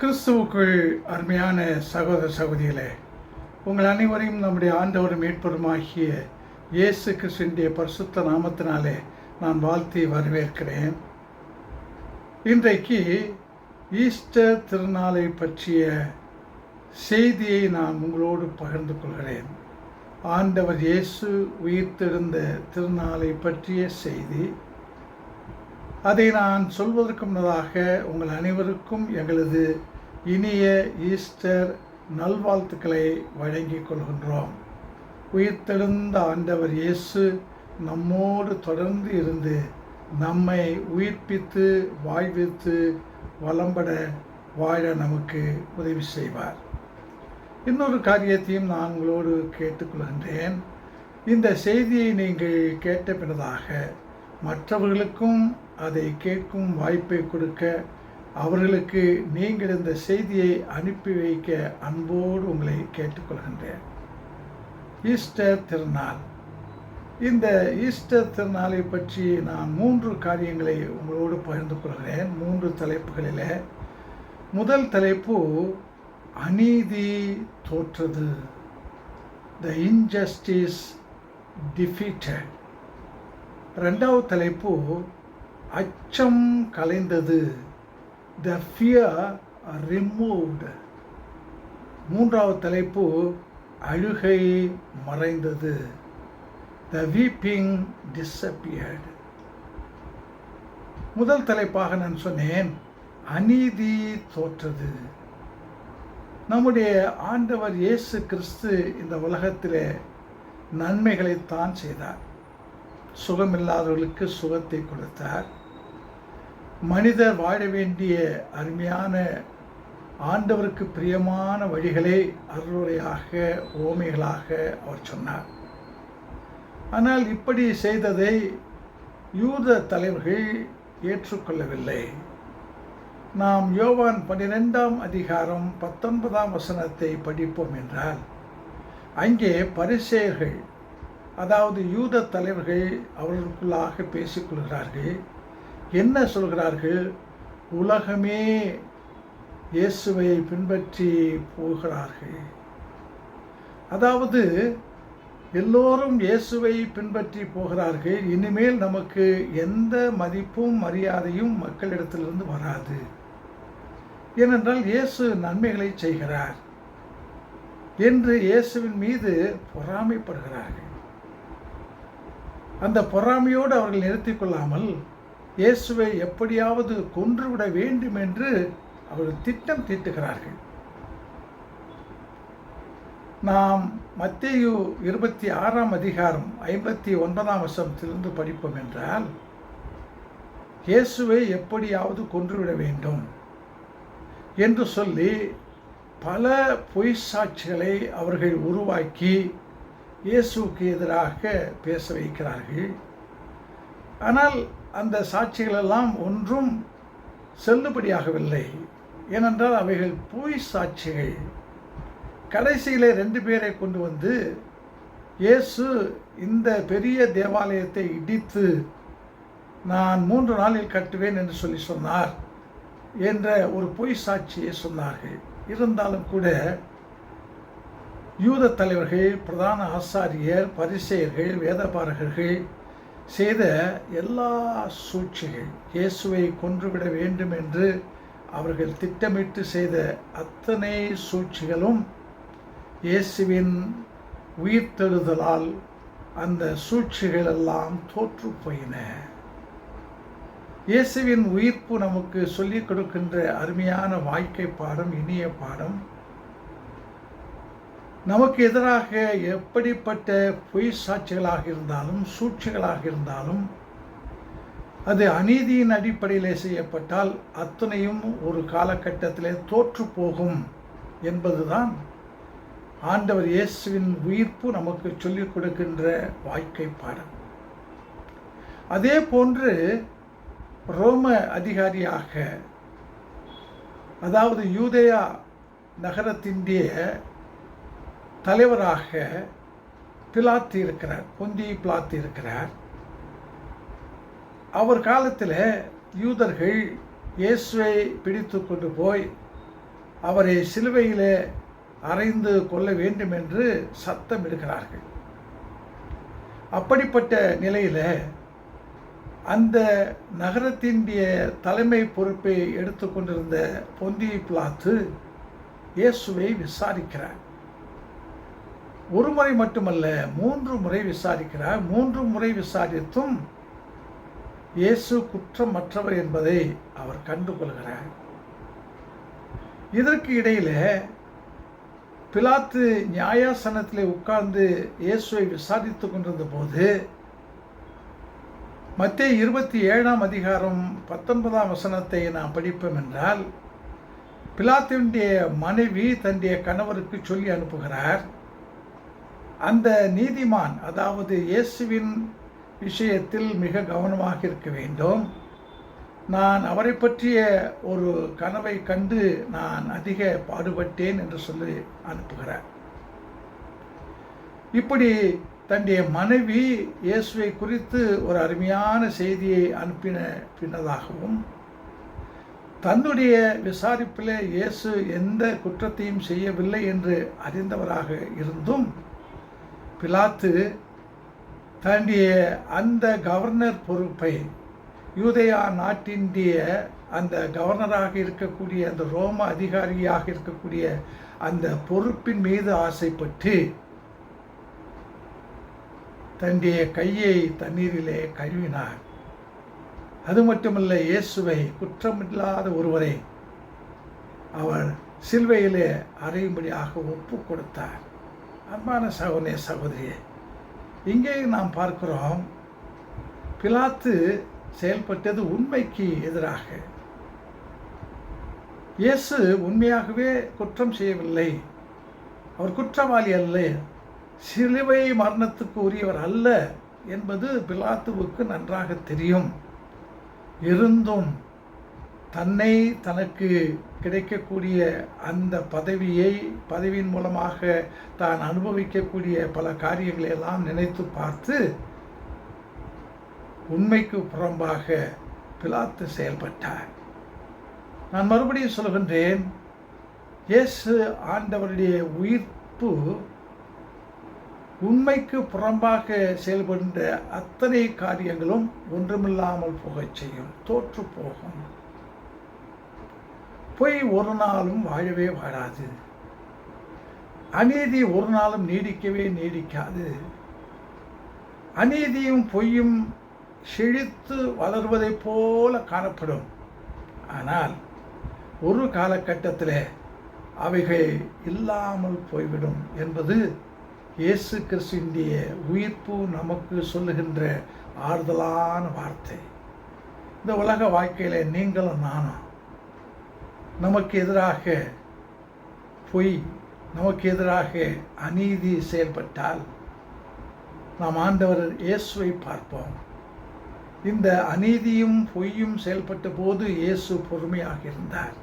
கிறிஸ்துவுக்குள் அருமையான சகோதர சகோதரிகளே உங்கள் அனைவரையும் நம்முடைய ஆண்டவரும் மீட்பருமாகிய இயேசு கிறிஸ்துவினுடைய பரிசுத்த நாமத்தினாலே நான் வாழ்த்தி வரவேற்கிறேன். இன்றைக்கு ஈஸ்டர் திருநாளை பற்றிய செய்தியை நான் உங்களோடு பகிர்ந்து கொள்கிறேன். ஆண்டவர் இயேசு உயிர்த்தெழுந்த திருநாளை பற்றிய செய்தி. அதை நான் சொல்வதற்கு முன்னதாக உங்கள் அனைவருக்கும் எங்களது இனிய ஈஸ்டர் நல்வாழ்த்துக்களை வழங்கிக் கொள்கின்றோம். உயிர்த்தெழுந்த ஆண்டவர் இயேசு நம்மோடு தொடர்ந்து இருந்து நம்மை உயிர்ப்பித்து வாழ்வித்து வளம்பட வாழ நமக்கு உதவி செய்வார். இன்னொரு காரியத்தையும் நான் உங்களோடு கேட்டுக்கொள்கின்றேன். இந்த செய்தியை நீங்கள் கேட்ட பின்னதாக மற்றவர்களுக்கும் அதை கேட்கும் வாய்ப்பை கொடுக்க அவர்களுக்கு நீங்கள் இந்த செய்தியை அனுப்பி வைக்க அன்போடு உங்களை கேட்டுக்கொள்கின்றேன். ஈஸ்டர் திருநாள். இந்த ஈஸ்டர் திருநாளை பற்றி நான் மூன்று காரியங்களை உங்களோடு பகிர்ந்து கொள்கிறேன். மூன்று தலைப்புகளில். முதல் தலைப்பு அநீதி தோற்றது. த இன்ஜஸ்டிஸ் டிஃபீட்டட் ரெண்டாவது தலைப்பு அச்சம் கலைந்தது. த ஃபியர் ரிமூவ்டு மூன்றாவது தலைப்பு அழுகை மறைந்தது. த வீப்பிங் டிஸப்பியர்டு முதல் தலைப்பாக நான் சொன்னேன் அநீதி தோற்றது. நம்முடைய ஆண்டவர் இயேசு கிறிஸ்து இந்த உலகத்திலே நன்மைகளைத்தான் செய்தார். சுகமில்லாதவர்களுக்கு சுகத்தை கொடுத்தார். மனிதர் வாழ வேண்டிய அருமையான ஆண்டவருக்கு பிரியமான வழிகளை அருளுரையாக ஓமைகளாக அவர் சொன்னார். ஆனால் இப்படி செய்ததை யூத தலைவர்கள் ஏற்றுக்கொள்ளவில்லை. நாம் யோவான் பன்னிரெண்டாம் அதிகாரம் பத்தொன்பதாம் வசனத்தை படிப்போம் என்றால் அங்கே பரிசேயர்கள் அதாவது யூத தலைவர்கள் அவர்களுக்குள்ளாக பேசிக்கொள்கிறார்கள் என்ன சொல்கிறார்கள்? உலகமே இயேசுவை பின்பற்றி போகிறார்கள். அதாவது எல்லோரும் இயேசுவை பின்பற்றி போகிறார்கள். இனிமேல் நமக்கு எந்த மதிப்பும் மரியாதையும் மக்களிடத்திலிருந்து வராது. ஏனென்றால் இயேசு நன்மைகளை செய்கிறார். என்று இயேசுவின் மீது பொறாமைப்படுகிறார்கள். அந்த பொறாமையோடு அவர்கள் நிறுத்திக் கொள்ளாமல் இயேசுவை எப்படியாவது கொன்றுவிட வேண்டும் என்று அவர்கள் திட்டம் தீட்டுகிறார்கள். நாம் மத்தியு இருபத்தி ஆறாம் அதிகாரம் ஐம்பத்தி ஒன்பதாம் வசனத்திலிருந்து படிப்போம் என்றால் இயேசுவை எப்படியாவது கொன்றுவிட வேண்டும் என்று சொல்லி பல பொய் சாட்சிகளை அவர்கள் உருவாக்கி இயேசுவுக்கு எதிராக பேச வைக்கிறார்கள். ஆனால் அந்த சாட்சிகளெல்லாம் ஒன்றும் செல்லுபடியாகவில்லை. ஏனென்றால் அவைகள் பொய் சாட்சிகள். கடைசியில் ரெண்டு பேரை கொண்டு வந்து இயேசு இந்த பெரிய தேவாலயத்தை இடித்து நான் மூன்று நாளில் கட்டுவேன் என்று சொல்லி சொன்னார் என்ற ஒரு பொய் சாட்சியை சொன்னார்கள். இருந்தாலும் கூட யூத தலைவர்கள் பிரதான ஆசாரியர் பரிசெயர்கள் வேதபாரகர்கள் செய்த எல்லா சூழ்ச்சிகள் இயேசுவை கொன்றுவிட வேண்டும் என்று அவர்கள் திட்டமிட்டு செய்த அத்தனை சூழ்ச்சிகளும் இயேசுவின் உயிர்த்தெழுதலால் அந்த சூழ்ச்சிகள் எல்லாம் தோற்று போயின இயேசுவின் உயிர்ப்பு நமக்கு சொல்லிக் கொடுக்கின்ற அருமையான வாழ்க்கை பாடம் இனிய பாடம். நமக்கு எதிராக எப்படிப்பட்ட பொய் சாட்சிகளாக இருந்தாலும் சூழ்ச்சிகளாக இருந்தாலும் அது அநீதியின் அடிப்படையில் செய்யப்பட்டால் அத்தனையும் ஒரு காலகட்டத்தில் தோற்று போகும் என்பதுதான் ஆண்டவர் இயேசுவின் உயிர்ப்பு நமக்கு சொல்லிக் கொடுக்கின்ற வாழ்க்கை பாடம். அதே போன்று ரோம அதிகாரியாக அதாவது யூதயா நகரத்தினுடைய தலைவராக பிளாத்தி இருக்கிறார் பொந்தி பிளாத்தி இருக்கிறார். அவர் காலத்தில் யூதர்கள் இயேசுவை பிடித்து கொண்டு போய் அவரை சிலுவையில் அறைந்து கொள்ள வேண்டும் என்று சத்தமிடுகிறார்கள் அப்படிப்பட்ட நிலையில் அந்த நகரத்தினுடைய தலைமை பொறுப்பை எடுத்துக்கொண்டிருந்த பொந்தி பிளாத்து இயேசுவை விசாரிக்கிறார். ஒரு முறை மட்டுமல்ல மூன்று முறை விசாரிக்கிறார். மூன்று முறை விசாரித்தும் இயேசு குற்றமற்றவர் என்பதை அவர் கண்டுகொள்கிறார். இதற்கு இடையில பிலாத்து நியாயாசனத்தில் உட்கார்ந்து இயேசுவை விசாரித்து கொண்டிருந்த போது மத்திய இருபத்தி ஏழாம் அதிகாரம் பத்தொன்பதாம் வசனத்தை நாம் படிப்போம் என்றால் பிலாத்துடைய மனைவி தன்னுடைய கணவருக்கு சொல்லி அனுப்புகிறார் அந்த நீதிமான் அதாவது இயேசுவின் விஷயத்தில் மிக கவனமாக இருக்க வேண்டும். நான் அவரை பற்றிய ஒரு கனவை கண்டு நான் அதிக பாடுபட்டேன் என்று சொல்லி அனுப்புகிறார். இப்படி தன்னுடைய மனைவி இயேசுவை குறித்து ஒரு அருமையான செய்தியை அனுப்பின பின்னதாகவும் தன்னுடைய விசாரிப்பில் இயேசு எந்த குற்றத்தையும் செய்யவில்லை என்று அறிந்தவராக இருந்தும் பிலாத்து தன்னுடைய அந்த கவர்னர் பொறுப்பை யூதயா நாட்டினுடைய அந்த கவர்னராக இருக்கக்கூடிய அந்த ரோம அதிகாரியாக இருக்கக்கூடிய அந்த பொறுப்பின் மீது ஆசைப்பட்டு தன்னுடைய கையை தண்ணீரிலே கழுவினார். அது மட்டுமல்ல இயேசுவை குற்றமில்லாத ஒருவரை அவர் சில்வையிலே அறையும்படியாக ஒப்பு கொடுத்தார். அன்பான சகோதரிய சகோதரியே இங்கே நாம் பார்க்கிறோம் பிலாத்து செயல்பட்டது உண்மைக்கு எதிராக. இயேசு உண்மையாகவே குற்றம் செய்யவில்லை. அவர் குற்றவாளி அல்ல சிலுவை மரணத்துக்கு உரியவர் அல்ல என்பது பிலாத்துவுக்கு நன்றாக தெரியும். இருந்தும் தன்னை தனக்கு கிடைக்கக்கூடிய அந்த பதவியை பதவியின் மூலமாக தான் அனுபவிக்கக்கூடிய பல காரியங்களை எல்லாம் நினைத்து பார்த்து உண்மைக்கு புறம்பாக பிலாத்து செயல்பட்டார். நான் மறுபடியும் சொல்கின்றேன் இயேசு ஆண்டவருடைய உயிர்ப்பு உண்மைக்கு புறம்பாக செயல்படுகின்ற அத்தனை காரியங்களும் ஒன்றுமில்லாமல் போகச் செய்யும் தோற்று போகும். பொய் ஒரு நாளும் வாழவே வாழாது. அநீதி ஒரு நாளும் நீடிக்கவே நீடிக்காது. அநீதியும் பொய்யும் செழித்து வளர்வதைப் போல காணப்படும். ஆனால் ஒரு காலகட்டத்தில் அவைகள் இல்லாமல் போய்விடும் என்பது இயேசு கிறிஸ்துவினுடைய உயிர்ப்பு நமக்கு சொல்லுகின்ற ஆறுதலான வார்த்தை. இந்த உலக வாழ்க்கையில் நீங்களும் நானும் நமக்கு எதிராக பொய் நமக்கு எதிராக அநீதி செயல்பட்டால் நாம் ஆண்டவர் இயேசுவை பார்ப்போம். இந்த அநீதியும் பொய்யும் செயல்பட்ட போது இயேசு பொறுமையாக இருந்தார்.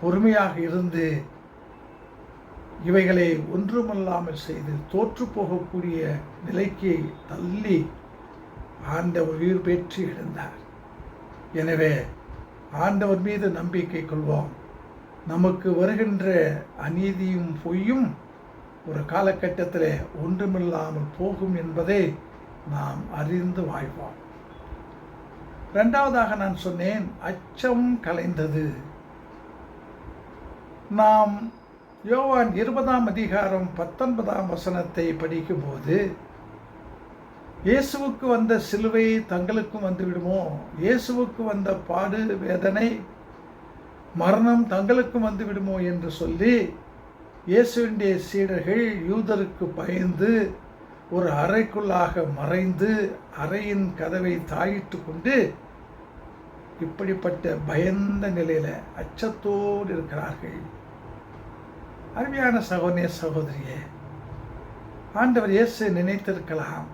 பொறுமையாக இருந்து இவைகளை ஒன்றுமல்லாமல் செய்து தோற்று போகக்கூடிய நிலைக்கு தள்ளி ஆண்டவர் உயிர் பெற்று எழுந்தார். எனவே ஆண்டவர் மீது நம்பிக்கை கொள்வோம். நமக்கு வருகின்ற அநீதியும் பொய்யும் ஒரு காலகட்டத்தில் ஒன்றுமில்லாமல் போகும் என்பதை நாம் அறிந்து வாழ்வோம். ரெண்டாவதாக நான் சொன்னேன் அச்சம் கலைந்தது. நாம் யோவான் இருபதாம் அதிகாரம் பத்தொன்பதாம் வசனத்தை படிக்கும்போது இயேசுவுக்கு வந்த சிலுவை தங்களுக்கும் வந்துவிடுமோ? இயேசுவுக்கு வந்த பாடு வேதனை மரணம் தங்களுக்கும் வந்துவிடுமோ என்று சொல்லி இயேசுவினுடைய சீடர்கள் யூதருக்கு பயந்து ஒரு அறைக்குள்ளாக மறைந்து அறையின் கதவை தாயிட்டு கொண்டு இப்படிப்பட்ட பயந்த நிலையில் அச்சத்தோடு இருக்கிறார்கள். அருமையான சகோதரிய சகோதரியே ஆண்டவர் இயேசு நினைத்திருக்கலாம்.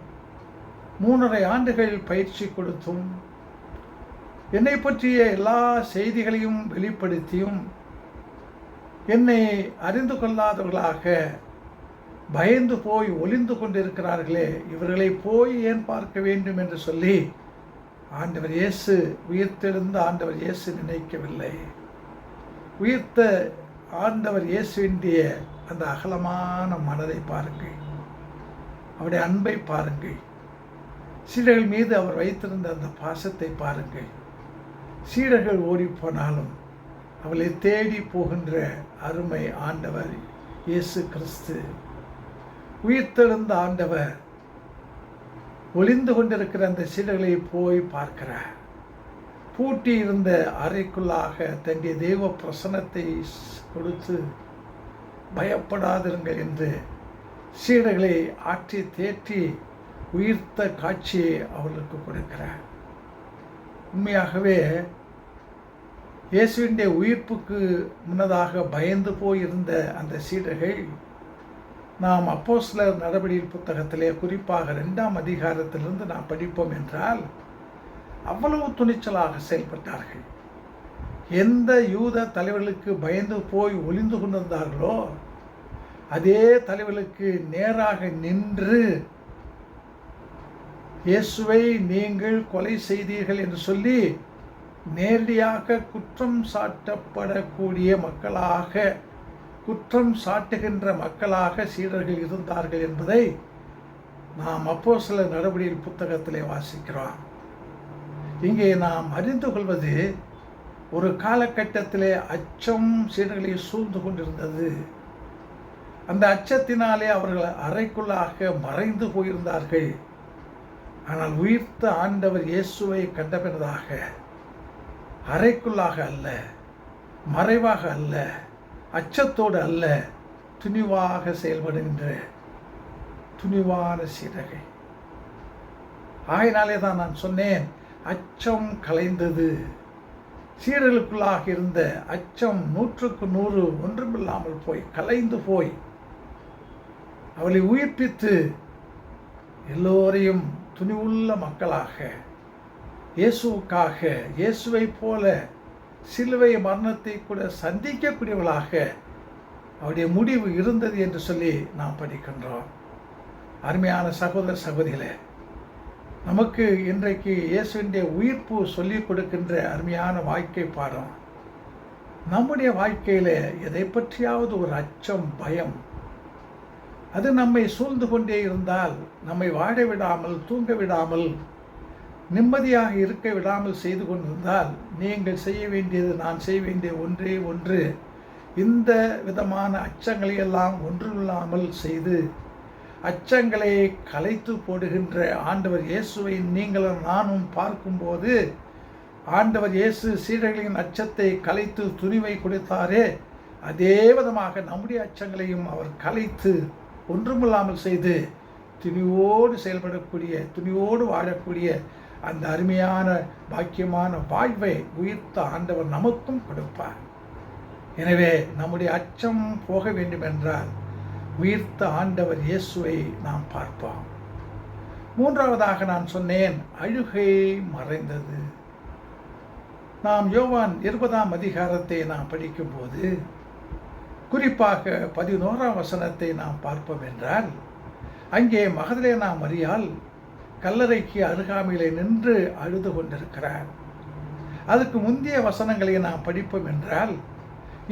மூன்றரை ஆண்டுகள் பயிற்சி கொடுத்தும் என்னை பற்றிய எல்லா செய்திகளையும் வெளிப்படுத்தியும் என்னை அறிந்து கொள்ளாதவர்களாக பயந்து போய் ஒளிந்து கொண்டிருக்கிறார்களே இவர்களை போய் ஏன் பார்க்க வேண்டும் என்று சொல்லி ஆண்டவர் இயேசு உயிர்த்தெழுந்த ஆண்டவர் இயேசு நினைக்கவில்லை. உயிர்த்த ஆண்டவர் இயேசுவினுடைய அந்த அகலமான மனதை பாருங்கள். அவருடைய அன்பை பாருங்கள். சீடர்கள் மீது அவர் வைத்திருந்த அந்த பாசத்தை பாருங்கள். சீடர்கள் ஓடிப்போனாலும் அவளை தேடி போகின்ற அருமை ஆண்டவர் இயேசு கிறிஸ்து. உயிர்த்தெழுந்த ஆண்டவர் ஒளிந்து கொண்டிருக்கிற அந்த சீடர்களை போய் பார்க்கிறார். பூட்டி இருந்த அறைக்குள்ளாக தன்னுடைய தெய்வ பிரசனத்தை கொடுத்து பயப்படாதிருங்கள் என்று சீடர்களை ஆற்றி தேற்றி உயிர்த்த காட்சியை அவர்களுக்கு கொடுக்கிறார். உண்மையாகவே இயேசுவினுடைய உயிர்ப்புக்கு முன்னதாக பயந்து போயிருந்த அந்த சீடர்கள் நாம் அப்போ சிலர் நடவடிக்கை புத்தகத்திலே குறிப்பாக ரெண்டாம் அதிகாரத்திலிருந்து நாம் படிப்போம் என்றால் அவ்வளவு துணிச்சலாக செயல்பட்டார்கள். எந்த யூத தலைவர்களுக்கு பயந்து போய் ஒளிந்து கொண்டிருந்தார்களோ அதே தலைவர்களுக்கு நேராக நின்று இயேசுவை நீங்கள் கொலை செய்தீர்கள் என்று சொல்லி நேரடியாக குற்றம் சாட்டப்படக்கூடிய மக்களாக குற்றம் சாட்டுகின்ற மக்களாக சீடர்கள் இருந்தார்கள் என்பதை நாம் அப்போ சில நடவடிக்கை புத்தகத்திலே வாசிக்கிறோம். இங்கே நாம் அறிந்து கொள்வது ஒரு காலகட்டத்திலே அச்சம் சீடர்களை சூழ்ந்து கொண்டிருந்தது. அந்த அச்சத்தினாலே அவர்கள் அறைக்குள்ளாக மறைந்து போயிருந்தார்கள். ஆனால் உயிர்த்த ஆண்டவர் இயேசுவை கண்டபிறதாக அறைக்குள்ளாக அல்ல மறைவாக அல்ல அச்சத்தோடு அல்ல துணிவாக செயல்படுகின்ற துணிவான சீரகை ஆகினாலே தான் நான் சொன்னேன் அச்சம் கலைந்தது. சீடர்களுக்குள்ளாக இருந்த அச்சம் நூற்றுக்கு நூறு ஒன்றுமில்லாமல் போய் கலைந்து போய் அவளை உயிர்ப்பித்து எல்லோரையும் துணிவுள்ள மக்களாக இயேசுவுக்காக இயேசுவை போல சிலுவை மரணத்தை கூட சந்திக்கக்கூடியவளாக அவருடைய முடிவு இருந்தது என்று சொல்லி நாம் படிக்கின்றோம். அருமையான சகோதர சகோதரிகளே நமக்கு இன்றைக்கு இயேசுடைய உயிர்ப்பு சொல்லிக் கொடுக்கின்ற அருமையான வாழ்க்கை பாடம் நம்முடைய வாழ்க்கையில் எதை பற்றியாவது ஒரு அச்சம் பயம் அது நம்மை சூழ்ந்து கொண்டே இருந்தால் நம்மை வாழ விடாமல் தூங்க விடாமல் நிம்மதியாக இருக்க விடாமல் செய்து கொண்டிருந்தால் நீங்கள் செய்ய வேண்டியது நான் செய்ய வேண்டிய ஒன்றே ஒன்று இந்த விதமான அச்சங்களை எல்லாம் ஒன்றுமில்லாமல் செய்து அச்சங்களை கலைத்து போடுகின்ற ஆண்டவர் இயேசுவை நீங்களும் நானும் பார்க்கும்போது ஆண்டவர் இயேசு சீடர்களின் அச்சத்தை கலைத்து துணிவை கொடுத்தாரே அதே விதமாக நம்முடைய அச்சங்களையும் அவர் கலைத்து ஒன்றுமில்லாமல் செய்து துணிவோடு செயல்படக்கூடிய துணிவோடு வாழக்கூடிய அந்த அருமையான பாக்கியமான வாழ்வை உயிர்த்த ஆண்டவர் நமக்கும் கொடுப்பார். எனவே நம்முடைய அச்சம் போக வேண்டும் என்றால் உயிர்த்த ஆண்டவர் இயேசுவை நாம் பார்ப்போம். மூன்றாவதாக நான் சொன்னேன் அழுகை மறைந்தது. நாம் யோவான் இருபதாம் அதிகாரத்தை நாம் படிக்கும்போது குறிப்பாக பதினோராம் வசனத்தை நாம் பார்ப்போம் என்றால் அங்கே மகதலேனா மரியால் கல்லறைக்கு அருகாமையிலே நின்று அழுது கொண்டிருக்கிறார். அதுக்கு முந்தைய வசனங்களை நாம் படிப்போம் என்றால்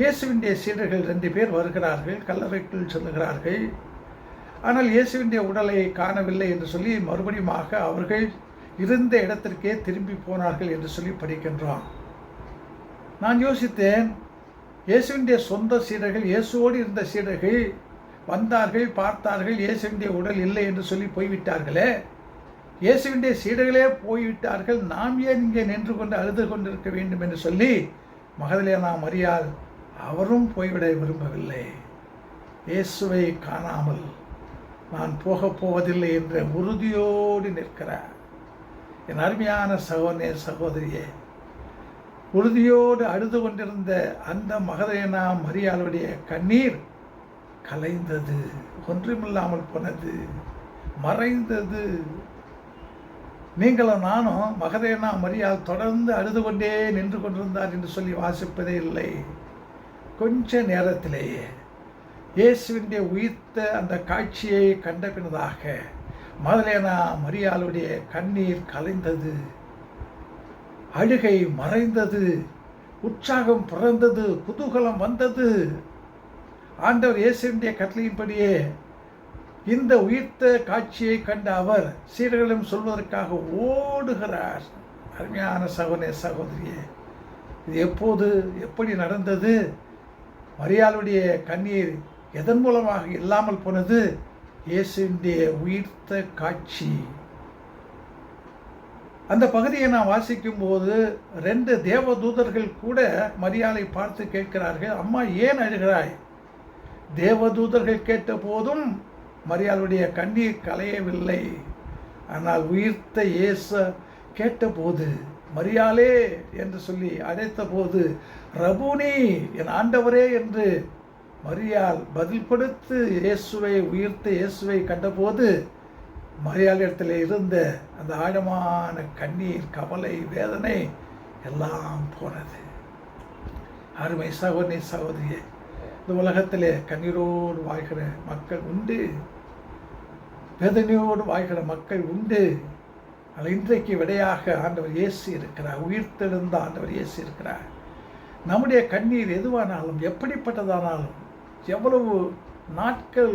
இயேசுவினுடைய சீடர்கள் ரெண்டு பேர் வருகிறார்கள் கல்லறைக்குள் செல்லுகிறார்கள். ஆனால் இயேசுவினுடைய உடலை காணவில்லை என்று சொல்லி மறுபடியும் அவர்கள் இருந்த இடத்திற்கே திரும்பி போனார்கள் என்று சொல்லி படிக்கின்றான் நான் யோசித்தேன் இயேசுவினுடைய சொந்த சீடர்கள் இயேசுவோடு இருந்த சீடர்கள் வந்தார்கள் பார்த்தார்கள் இயேசுவினுடைய உடல் இல்லை என்று சொல்லி போய்விட்டார்களே. இயேசுவினுடைய சீடர்களே போய்விட்டார்கள். நாம் ஏன் இங்கே நின்று கொண்டு அழுது கொண்டிருக்க வேண்டும் என்று சொல்லி மகளிலே நாம் அறியால் அவரும் போய்விட விரும்பவில்லை. இயேசுவை காணாமல் நான் போகப் போவதில்லை என்ற உறுதியோடு நிற்கிறார். என் அருமையான சகோதரே சகோதரியே உறுதியோடு அழுது கொண்டிருந்த அந்த மகதேனா மரியாளுடைய கண்ணீர் கலைந்தது ஒன்றுமில்லாமல் போனது மறைந்தது. நீங்களும் நானும் மகதேனா மரியாள் தொடர்ந்து அழுது கொண்டே நின்று கொண்டிருந்தார் என்று சொல்லி வாசிப்பதே இல்லை. கொஞ்ச நேரத்திலேயே இயேசுவிൻ്റെ உயிர்த்த அந்த காட்சியை கண்ட பின்னதாக மதலேனா மரியாளுடைய கண்ணீர் கலைந்தது. அழுகை மறைந்தது உற்சாகம் பிறந்தது குதூகலம் வந்தது. ஆண்டவர் இயேசுடைய கட்டளையின்படியே இந்த உயிர்த்த காட்சியை கண்ட அவர் சீரர்களும் சொல்வதற்காக ஓடுகிறார். அருமையான சகோதர சகோதரியே இது எப்போது எப்படி நடந்தது? மரியாளுடைய கண்ணீர் எதன் மூலமாக இல்லாமல் போனது? இயேசுடைய உயிர்த்த காட்சி. அந்த பகுதியை நான் வாசிக்கும் போது ரெண்டு தேவதூதர்கள் கூட மரியாதை பார்த்து கேட்கிறார்கள் அம்மா ஏன் அழுகிறாய்? தேவதூதர்கள் கேட்ட போதும் மரியாளுடைய கண்ணீர் கலையவில்லை. ஆனால் உயிர்த்த இயேச கேட்டபோது மரியாளே என்று சொல்லி அழைத்த போது ரபுனி என் ஆண்டவரே என்று மரியால் பதில் கொடுத்து இயேசுவை உயிர்த்த இயேசுவை கண்டபோது மரியாளிடத்தில் இருந்த அந்த ஆழமான கண்ணீர் கவலை வேதனை எல்லாம் போனது. அருமை சகோதரி சகோதரியே இந்த உலகத்திலே கண்ணீரோடு வாழ்கிற மக்கள் உண்டு. வேதனையோடு வாழ்கிற மக்கள் உண்டு. ஆனால் இன்றைக்கு விடையாக ஆண்டவர் இயேசு இருக்கிறார். உயிர்த்தெழுந்த ஆண்டவர் இயேசு இருக்கிறார். நம்முடைய கண்ணீர் எதுவானாலும் எப்படிப்பட்டதானாலும் எவ்வளவு நாட்கள்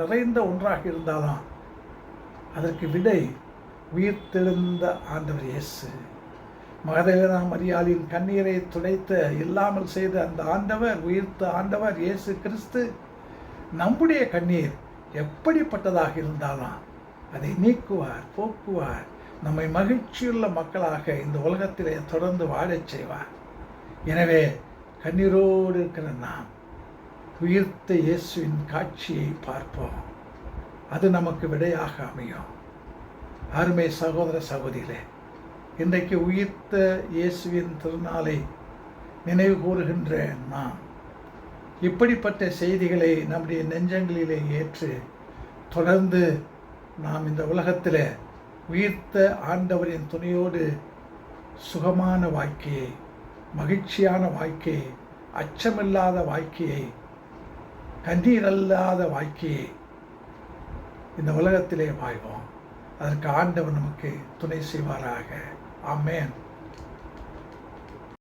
நிறைந்த ஒன்றாக இருந்தாலும் அதற்கு விடை உயிர்த்தெழுந்த ஆண்டவர் இயேசு. மகதேவனா மரியாளின் கண்ணீரை துடைத்த இல்லாமல் செய்த அந்த ஆண்டவர் உயிர்த்த ஆண்டவர் இயேசு கிறிஸ்து நம்முடைய கண்ணீர் எப்படிப்பட்டதாக இருந்தாலும் அதை நீக்குவார் போக்குவார். நம்மை மகிழ்ச்சியுள்ள மக்களாக இந்த உலகத்திலே தொடர்ந்து வாழச் செய்வார். எனவே கண்ணீரோடு இருக்கிற நாம் உயிர்த்த இயேசுவின் காட்சியை பார்ப்போம். அது நமக்கு விடையாக அமையும். அருமை சகோதர சகோதரிகளே இன்றைக்கு உயிர்த்த இயேசுவின் திருநாளை நினைவு கூறுகின்ற நாம் இப்படிப்பட்ட செய்திகளை நம்முடைய நெஞ்சங்களிலே ஏற்று தொடர்ந்து நாம் இந்த உலகத்தில் உயிர்த்த ஆண்டவரின் துணையோடு சுகமான வாழ்க்கையை மகிழ்ச்சியான வாழ்க்கையை அச்சமில்லாத வாழ்க்கையை கண்ணீரல்லாத வாழ்க்கையை இந்த உலகத்திலே வாழ்வோம். அதற்கு ஆண்டவர் நமக்கு துணை செய்வாராக. ஆமேன்.